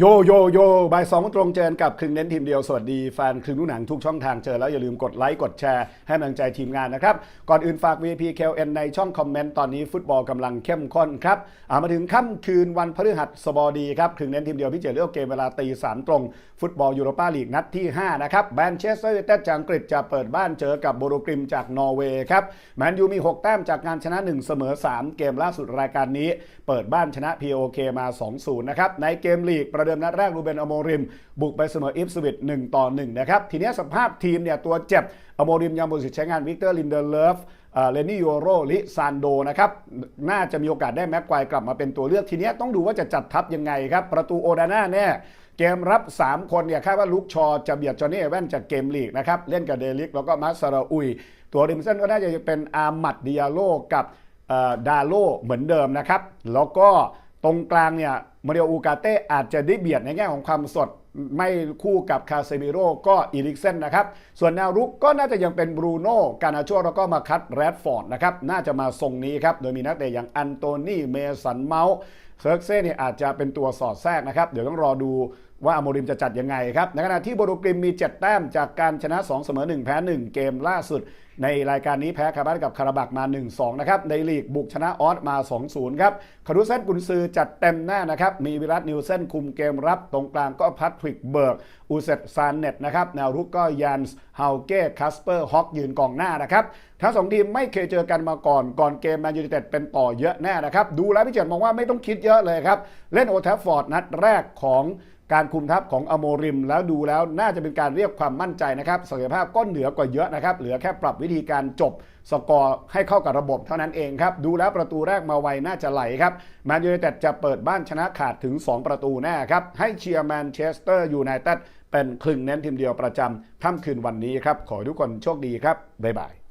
โยโยโยบ่ายสองตรงเจอกับครึ่งเน้นทีมเดียว สวัสดีแฟนครึ่งลูกหนังทุกช่องทางเจอแล้วอย่าลืมกดไลค์ กดแชร์ให้กำลังใจทีมงานนะครับ ก่อนอื่นฝาก VP KLN ในช่องคอมเมนต์ตอนนี้ฟุตบอลกำลังเข้มข้นครับามาถึงค่ำคืนวันพฤหัสบดีครับครึ่งเน้นทีมเดียวพี่เจเลือกเกมเวลาตีสามตรง ฟุตบอลยูโรปาลีกนัดที่ 5 นะครับแมนเชสเตอร์ยูไนเต็ดจากอังกฤษจะเปิดบ้านเจอกับโบโรกริมจากนอร์เวย์ครับแมนยูมี 6 แต้มจากการชนะ 1 เสมอ 3 เกมล่าสุดรายการนี้ เปิดบ้านชนะ POK มา 2-0 นะครับในเกมลีกประเดิมนัดแรกรูเบนอโมริม บุกไปเสมออิฟสวิต1ต่อ1นะครับ ทีนี้สภาพทีมเนี่ยตัวเจ็บอโมริมยังบริสุทธิ์ใช้งานวิกเตอร์ลินเดเลฟเลนี่โยโรลิซานโดนะครับ น่าจะมีโอกาสได้แม็กควายกลับมาเป็นตัวเลือกทีนี้ต้องดูว่าจะจัดทัพยังไงครับ ประตูโอดาน่าแน่เกมรับ 3 คนเนี่ยคาดว่าลุกชอจะเบียดจอห์นนี่เอเวนจากเกมลีกนะครับ เล่นกับเดลิกแล้วก็มัสซาราอุย ตัวริมเส้นก็น่าจะเป็นอามัดดิยาโลกับดาโลเหมือนเดิมนะครับ แล้วก็ตรงกลางเนี่ย มาริโออูกาเต้อาจจะได้เบียดในแง่ของความสด ไม่คู่กับคาเซมิโร่ก็อีริกเซนนะครับ ส่วนแนวรุกก็น่าจะยังเป็นบรูโน่กานาโชแล้วก็มาคัตแรดฟอร์ดนะครับ น่าจะมาทรงนี้ครับ โดยมีนักเตะอย่างอันโตนีเมสันเมาส์เซิร์กเซ่เนี่ยอาจจะเป็นตัวสอดแทรกนะครับ เดี๋ยวต้องรอดูว่าอโมริมจะจัดยังไงครับ ในขณะที่โบโรกริมมี 7 แต้มจากการชนะ 2 เสมอ 1 แพ้ 1 เกมล่าสุด ในรายการนี้แพ้คาร์บันกับคาราบักมา 1-2 นะครับ ในลีกบุกชนะออสมา 2-0 ครับคารุเซนกุนซือจัดเต็มหน้านะครับ มีวิรัตนิวเซนคุมเกมรับตรงกลางก็พัทริกเบิร์กอูเซตซานเน็ตนะครับแนวรุกก็ยันส์ฮาวเก้คัสเปอร์ฮอกยืนกองหน้านะครับทั้งสองทีมไม่เคยเจอกันมาก่อนก่อนเกมแมนยูไนเต็ดเป็นต่อเยอะแน่นะครับดูแล้วพี่เจิดมองว่าไม่ต้องคิดเยอะเลยครับเล่นโอทัฟฟอร์ดนัดแรกของ การคุมทัพของอโมริม แล้วดูแล้วน่าจะเป็นการเรียกความมั่นใจนะครับศักยภาพก็เหนือกว่าเยอะนะครับ เหลือแค่ปรับวิธีการจบสกอร์ให้เข้ากับระบบเท่านั้นเองครับ ดูแล้วประตูแรกมาไวน่าจะไหลครับแมนยูไนเต็ดจะเปิดบ้านชนะขาดถึง 2 ประตูแน่ครับ ให้เชียร์แมนเชสเตอร์ยูไนเต็ดเป็นคลึงเน้นทีมเดียวประจำค่ำคืนวันนี้ครับ ขอให้ทุกคนโชคดีครับบ๊ายบาย